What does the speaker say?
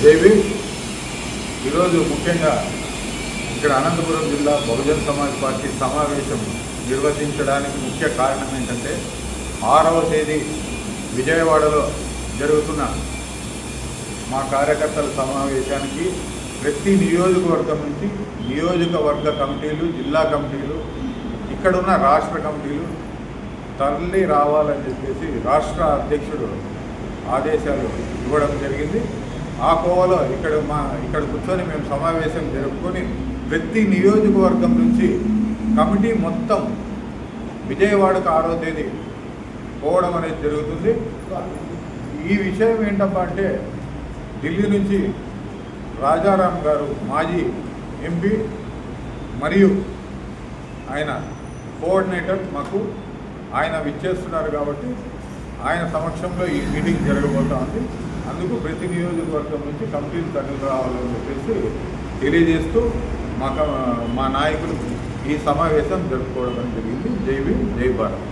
దేవి ఈరోజు ముఖ్యంగా ఇక్కడ అనంతపురం జిల్లా బహుజన్ సమాజ్ పార్టీ సమావేశం నిర్వహించడానికి ముఖ్య కారణం ఏంటంటే ఆరవ తేదీ విజయవాడలో జరుగుతున్న మా కార్యకర్తల సమావేశానికి ప్రతి నియోజకవర్గం నుంచి నియోజకవర్గ కమిటీలు జిల్లా కమిటీలు ఇక్కడున్న రాష్ట్ర కమిటీలు తరలి రావాలని చెప్పేసి రాష్ట్ర అధ్యక్షుడు ఆదేశాలు ఇవ్వడం జరిగింది. ఆ కోవలో ఇక్కడ మా ఇక్కడ కూర్చొని మేము సమావేశం జరుపుకొని ప్రతి నియోజకవర్గం నుంచి కమిటీ మొత్తం విజయవాడకు ఆరో తేదీ పోవడం అనేది జరుగుతుంది. ఈ విషయం ఏంటబ్బా అంటే ఢిల్లీ నుంచి రాజారాం గారు మాజీ ఎంపీ మరియు ఆయన కోఆర్డినేటర్ మాకు ఆయన విచ్చేస్తున్నారు కాబట్టి ఆయన సమక్షంలో ఈ మీటింగ్ జరగబోతా ఉంది అందుకు ప్రతి నియోజకవర్గం నుంచి కంప్లీట్ తగ్గులు రావాలని చెప్పేసి తెలియజేస్తూ మా మా నాయకులు ఈ సమావేశం జరుపుకోవడం జరిగింది. జై భీమ్ జై భారత్.